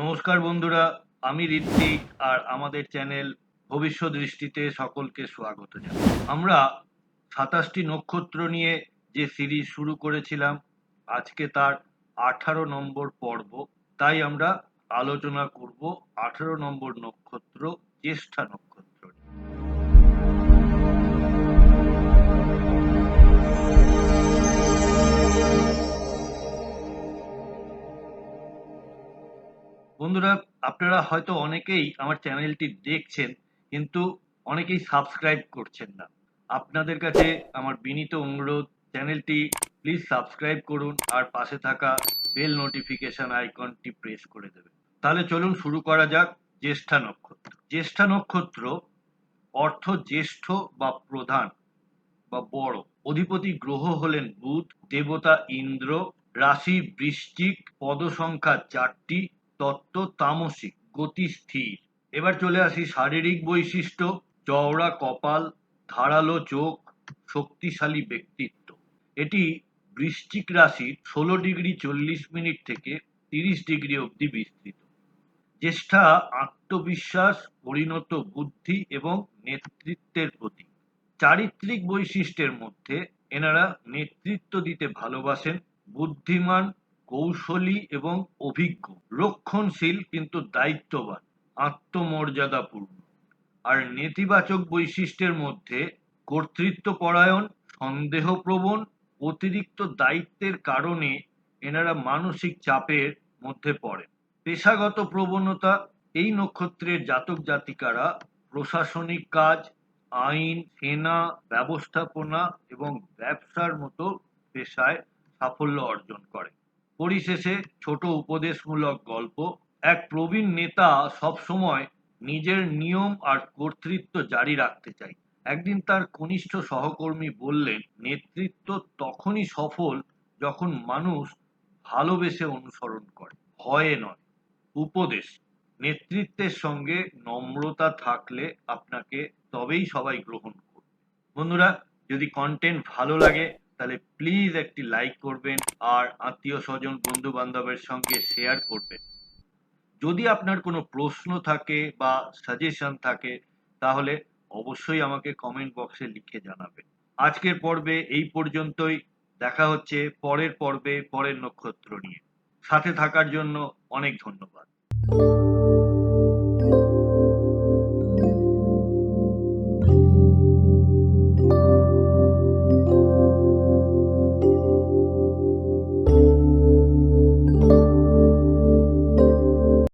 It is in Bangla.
নমস্কার বন্ধুরা, আমি ঋত্বিক আর আমাদের চ্যানেল ভবিষ্যৎ দৃষ্টিতে সকলকে স্বাগত জানাই। আমরা সাতাশটি নক্ষত্র নিয়ে যে সিরিজ শুরু করেছিলাম, আজকে তার আঠারো নম্বর পর্ব। তাই আমরা আলোচনা করব আঠারো নম্বর নক্ষত্র, জ্যেষ্ঠা নক্ষত্র। বন্ধুরা, আপনারা হয়তো অনেকেই আমার চ্যানেলটি দেখছেন, কিন্তু অনেকেই সাবস্ক্রাইব করছেন না। আপনাদের কাছে আমার বিনীত অনুরোধ, চ্যানেলটি প্লিজ সাবস্ক্রাইব করুন আর পাশে থাকা বেল নোটিফিকেশন আইকনটি প্রেস করে দেবেন। তাহলে চলুন শুরু করা যাক জ্যেষ্ঠা নক্ষত্র। জ্যেষ্ঠা নক্ষত্র অর্থ জ্যেষ্ঠ বা প্রধান বা বড়। অধিপতি গ্রহ হলেন বুধ, দেবতা ইন্দ্র, রাশি বৃশ্চিক পদ সংখ্যা চারটি তত্ত্ব তামসিক গতি স্থির। এবার চলে আসি শারীরিক বৈশিষ্ট্য, চওড়া কপাল, ধারালো চোখ, শক্তিশালী ব্যক্তিত্ব। এটি বৃশ্চিক রাশির ষোলো ডিগ্রি চল্লিশ মিনিট থেকে তিরিশ ডিগ্রি অবধি বিস্তৃত। জ্যেষ্ঠা আত্মবিশ্বাস, পরিণত বুদ্ধি এবং নেতৃত্বের প্রতীক। চারিত্রিক বৈশিষ্ট্যের মধ্যে এনারা নেতৃত্ব দিতে ভালোবাসেন, বুদ্ধিমান কৌশলী এবং অভিজ্ঞ, রক্ষণশীল কিন্তু দায়িত্ববান, আত্মমর্যাদাপূর্ণ। আর নেতিবাচক বৈশিষ্ট্যের মধ্যে কর্তৃত্ব কর্তৃত্বপরায়ণ, সন্দেহপ্রবণ, অতিরিক্ত দায়িত্বের কারণে এনারা মানসিক চাপের মধ্যে পড়ে পেশাগত প্রবণতা, এই নক্ষত্রের জাতক জাতিকারা প্রশাসনিক কাজ, আইন, সেনা, ব্যবস্থাপনা এবং ব্যবসার মতো পেশায় সাফল্য অর্জন করে পরিশেষে ছোট উপদেশমূলক গল্প। এক প্রবীণ নেতা সবসময় নিজের নিয়ম আর কর্তৃত্ব জারি রাখতে চাই। একদিন তার কনিষ্ঠ সহকর্মী বললেন, নেতৃত্ব তখনই সফল যখন মানুষ ভালোবেসে অনুসরণ করে। ভয়ে নয়, উপদেশ। নেতৃত্বের সঙ্গে নম্রতা থাকলে আপনাকে তবেই সবাই গ্রহণ করবে। বন্ধুরা, যদি কন্টেন্ট ভালো লাগে তাহলে প্লিজ একটি লাইক করবেন আর আত্মীয় স্বজন বন্ধু বান্ধবের সঙ্গে শেয়ার করবেন। যদি আপনার কোনো প্রশ্ন থাকে বা সাজেশন থাকে, তাহলে অবশ্যই আমাকে কমেন্ট বক্সে লিখে জানাবেন। আজকের পর্বে এই পর্যন্তই। দেখা হচ্ছে পরের পর্বে, পরের নক্ষত্র নিয়ে। সাথে থাকার জন্য অনেক ধন্যবাদ।